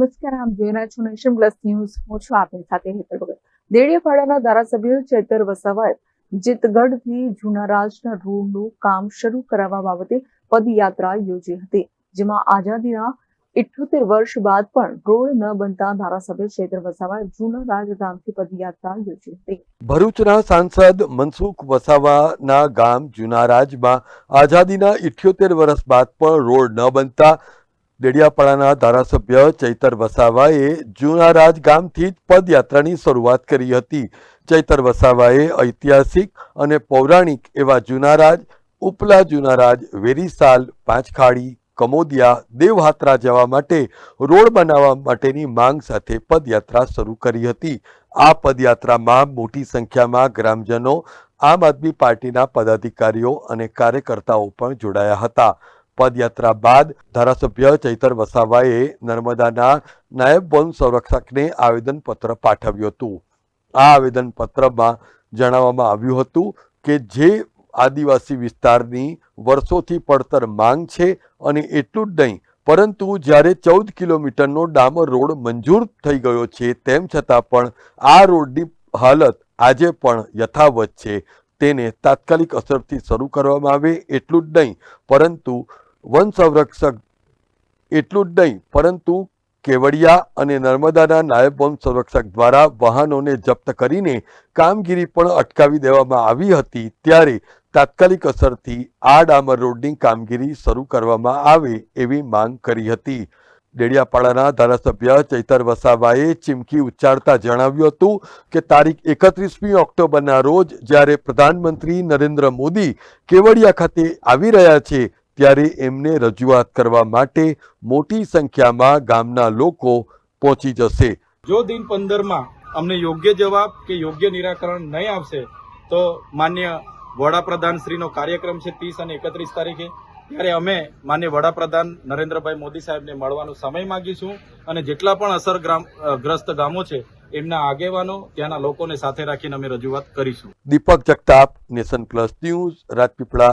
નમસ્કાર આપ જોઈ રહ્યા છો નેશન પ્લસ ન્યૂઝ. હું છું આપની સાથે હેતલ ભગત. દેડિયાપાડાના ધારાસભ્ય ચૈતર વસાવાએ જીતગઢથી જૂના રાજના રોડનું કામ શરૂ કરાવવા બાબતે પદયાત્રા યોજી હતી, જેમાં આઝાદીના ઇઠોતેર વર્ષ બાદ પણ રોડ ન બનતા ધારાસભ્ય ક્ષેત્ર વસાવા જૂના રાજ ગામથી પદયાત્રા યોજી હતી. ભરૂચના સાંસદ મનસુખ વસાવાના ગામ જુનારાજમાં આઝાદીના ઇઠ્યોતેર વર્ષ બાદ પણ રોડ ન બનતા ડેડિયાપાડાના ધારાસભ્ય ચૈતર વસાવાએ જુનારાજ ગામથી જ પદયાત્રાની શરૂઆત કરી હતી. ચૈતર વસાવાએ ઐતિહાસિક અને પૌરાણિક એવા જૂનારાજ ઉપલા જૂનારાજ વેરીસાલ, પાંચખાડી, કમોદિયા, દેવહાત્રા જવા માટે રોડ બનાવવા માટેની માંગ સાથે પદયાત્રા શરૂ કરી હતી. આ પદયાત્રામાં મોટી સંખ્યામાં ગ્રામજનો, આમ આદમી પાર્ટીના પદાધિકારીઓ અને કાર્યકર્તાઓ પણ જોડાયા હતા. પદયાત્રા બાદ ધારાસભ્ય ચૈતર વસાવાએ નર્મદાના નાયબ વન સંરક્ષકને આવેદનપત્ર પાઠવ્યું હતું. આ આવેદનપત્રમાં જણાવવામાં આવ્યું હતું કે જે આદિવાસી વિસ્તારની વર્ષોથી પડતર માંગ છે અને એટલું જ નહીં, પરંતુ જ્યારે ચૌદ કિલોમીટરનો ડામર રોડ મંજૂર થઈ ગયો છે તેમ છતાં પણ આ રોડની હાલત આજે પણ યથાવત છે. તેને તાત્કાલિક અસરથી શરૂ કરવામાં આવે એટલું જ નહીં, પરંતુ વન સંરક્ષક એટલું જ નહીં, પરંતુ કેવડિયા અને નર્મદાના નાયબ વન સંરક્ષક દ્વારા વાહનોને જપ્ત કરીને કામગીરી પણ અટકાવી દેવામાં આવી હતી, ત્યારે તાત્કાલિક અસરથી આ ડામર રોડની કામગીરી શરૂ કરવામાં આવે એવી માંગ કરી હતી. ડેડિયાપાડાના ધારાસભ્ય ચૈતર વસાવાએ ચીમકી ઉચ્ચારતા જણાવ્યું હતું કે તારીખ એકત્રીસમી ઓક્ટોબરના રોજ જ્યારે પ્રધાનમંત્રી નરેન્દ્ર મોદી કેવડિયા ખાતે આવી રહ્યા છે ત્યારે એમને રજૂઆત કરવા માટે મોટી સંખ્યામાં ગામના લોકો પહોંચી જશે. જો દિન પંદરમાં અમને યોગ્ય જવાબ કે યોગ્ય નિરાકરણ નહીં આવશે તો માન્ય વડાપ્રધાન શ્રીનો કાર્યક્રમ છે ત્રીસ અને એકત્રીસ તારીખે. ત્યારે અમે માન્ય વડાપ્રધાન નરેન્દ્રભાઈ મોદી સાહેબને મળવાનો સમય માગીશું અને જેટલા પણ અસરગ્રસ્ત ગામો છે એમના આગેવાનો ત્યાંના લોકોને સાથે રાખીને અમે રજૂઆત કરીશું. Deepak Jagtap Nation Plus News Rajpipla